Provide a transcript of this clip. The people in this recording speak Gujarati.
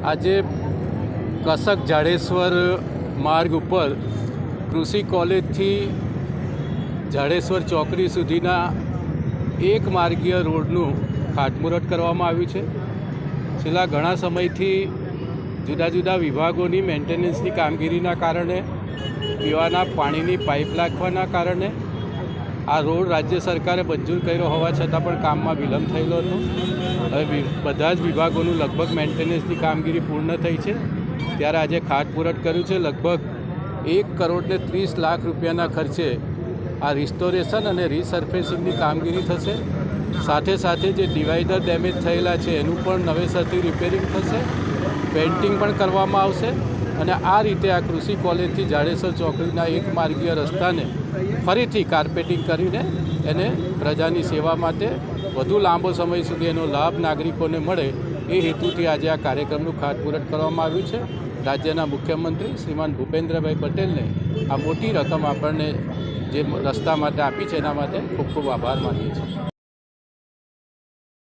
આજે કસક જાડેશ્વર માર્ગ ઉપર કૃષિ કોલેજથી જાડેશ્વર ચોકડી સુધીના એક માર્ગીય રોડનું ખાતમુહૂર્ત કરવામાં આવ્યું છે. છેલ્લા ઘણા સમયથી જુદા જુદા વિભાગોની મેન્ટેનન્સની કામગીરીના કારણે પીવાના પાણીની પાઇપ નાખવાના કારણે આ રોડ રાજ્ય સરકારે મંજૂર કર્યો હોવા છતાં પણ કામમાં વિલંબ થયેલો હતો. હવે બધા જ વિભાગોનું લગભગ મેન્ટેનન્સની કામગીરી પૂર્ણ થઈ છે. ત્યારે આજે ખાતમુહૂર્ત કર્યું છે. લગભગ એક કરોડને ત્રીસ લાખ રૂપિયાના ખર્ચે આ રિસ્ટોરેશન અને રીસર્ફેસિંગની કામગીરી થશે. સાથે સાથે જે ડિવાઈડર ડેમેજ થયેલા છે, એનું પણ નવેસરથી રિપેરિંગ થશે. પેન્ટિંગ પણ કરવામાં આવશે. અને આ રીતે આ કૃષિ કોલેજથી જાડેસર ચોકડીના એક માર્ગીય રસ્તાને ફરીથી કાર્પેટિંગ કરીને એને પ્રજાની સેવા માટે વધુ લાંબો સમય સુધી એનો લાભ નાગરિકોને મળે એ હેતુથી આજે આ કાર્યક્રમનું ખાતમુહૂર્ત કરવામાં આવ્યું છે. રાજ્યના મુખ્યમંત્રી શ્રીમાન ભૂપેન્દ્રભાઈ પટેલને આ મોટી રકમ આપણને જે રસ્તા માટે આપી છે એના માટે ખૂબ ખૂબ આભાર માનીએ છીએ.